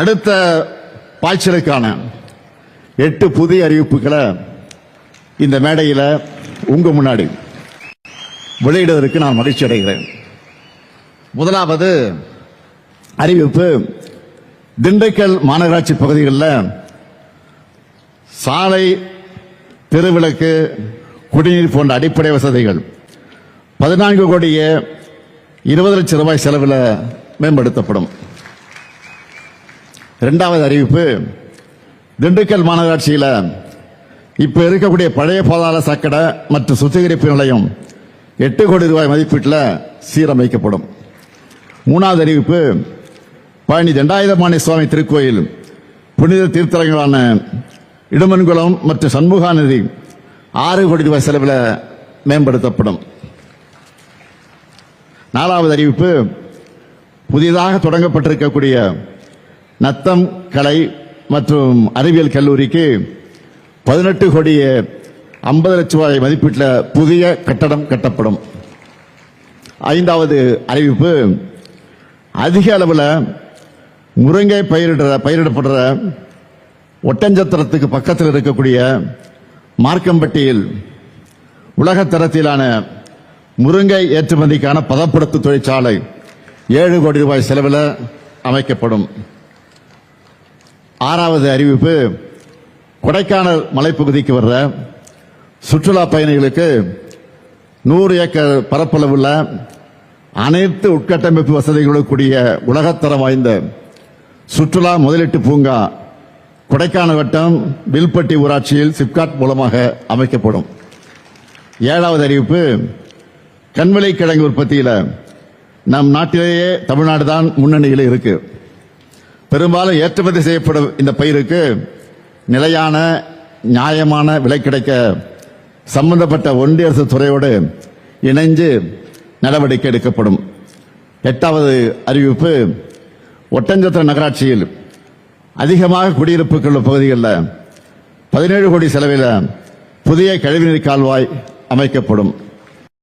அடுத்த பாய்ச்சலுக்கான எட்டு புதிய அறிவிப்புகளை இந்த மேடையில் உங்க முன்னாடி வெளியிடுவதற்கு நான் மகிழ்ச்சி அடைகிறேன். முதலாவது அறிவிப்பு திண்டுக்கல் மாநகராட்சி பகுதிகளில் சாலை தெருவிளக்கு குடிநீர் போன்ற அடிப்படை வசதிகள் பதினான்கு கோடியே இருபது லட்சம் ரூபாய் செலவில் மேம்படுத்தப்படும். ரெண்டாவது அறிவிப்பு திண்டுக்கல் மாநகராட்சியில் இப்போ இருக்கக்கூடிய பழைய பாதாள சாக்கடை மற்றும் சுத்திகரிப்பு நிலையம் எட்டு கோடி ரூபாய் மதிப்பீட்டில் சீரமைக்கப்படும். மூணாவது அறிவிப்பு பழனி தண்டாயுதபாணி சுவாமி திருக்கோயில் புனித தீர்த்தலங்களான இடுமன்குளம் மற்றும் சண்முகாநதி ஆறு கோடி ரூபாய் செலவில் மேம்படுத்தப்படும். நாலாவது அறிவிப்பு புதிதாக தொடங்கப்பட்டிருக்கக்கூடிய நத்தம் கலை மற்றும் அறிவியல் கல்லூரிக்கு பதினெட்டு கோடியே ஐம்பது லட்சம் ரூபாய் மதிப்பீட்டில் புதிய கட்டடம் கட்டப்படும். ஐந்தாவது அறிவிப்பு அதிக அளவில் முருங்கை பயிரிடுற பயிரிடப்படுற ஒட்டஞ்சத்திரத்துக்கு பக்கத்தில் இருக்கக்கூடிய மார்க்கம்பட்டியில் உலகத்தரத்திலான முருங்கை ஏற்றுமதிக்கான பதப்படுத்து தொழிற்சாலை ஏழு கோடி ரூபாய் செலவில் அமைக்கப்படும். ஆறாவது அறிவிப்பு கொடைக்கானல் மலைப்பகுதிக்கு வர்ற சுற்றுலா பயணிகளுக்கு நூறு ஏக்கர் பரப்பளவுள்ள அனைத்து உட்கட்டமைப்பு வசதிகளோடு கூடிய உலகத்தரம் வாய்ந்த சுற்றுலா முதலீட்டு பூங்கா கொடைக்கானல் வட்டம் வில்பட்டி ஊராட்சியில் சிப்காட் மூலமாக அமைக்கப்படும். ஏழாவது அறிவிப்பு கண்விலை கிழங்கு உற்பத்தியில் நம் நாட்டிலேயே தமிழ்நாடு தான் முன்னணியில் இருக்குது பெரும்பாலும் ஏற்றுமதி செய்யப்படும் இந்த பயிருக்கு நிலையான நியாயமான விலை கிடைக்க சம்பந்தப்பட்ட ஒன்றிய அரசு துறையோடு இணைஞ்சு நடவடிக்கை எடுக்கப்படும். எட்டாவது அறிவிப்பு ஒட்டஞ்சத்திர நகராட்சியில் அதிகமாக குடியிருப்புகள் உள்ள பகுதிகளில் பதினேழு கோடி செலவில் புதிய கழிவுநீர் கால்வாய் அமைக்கப்படும்.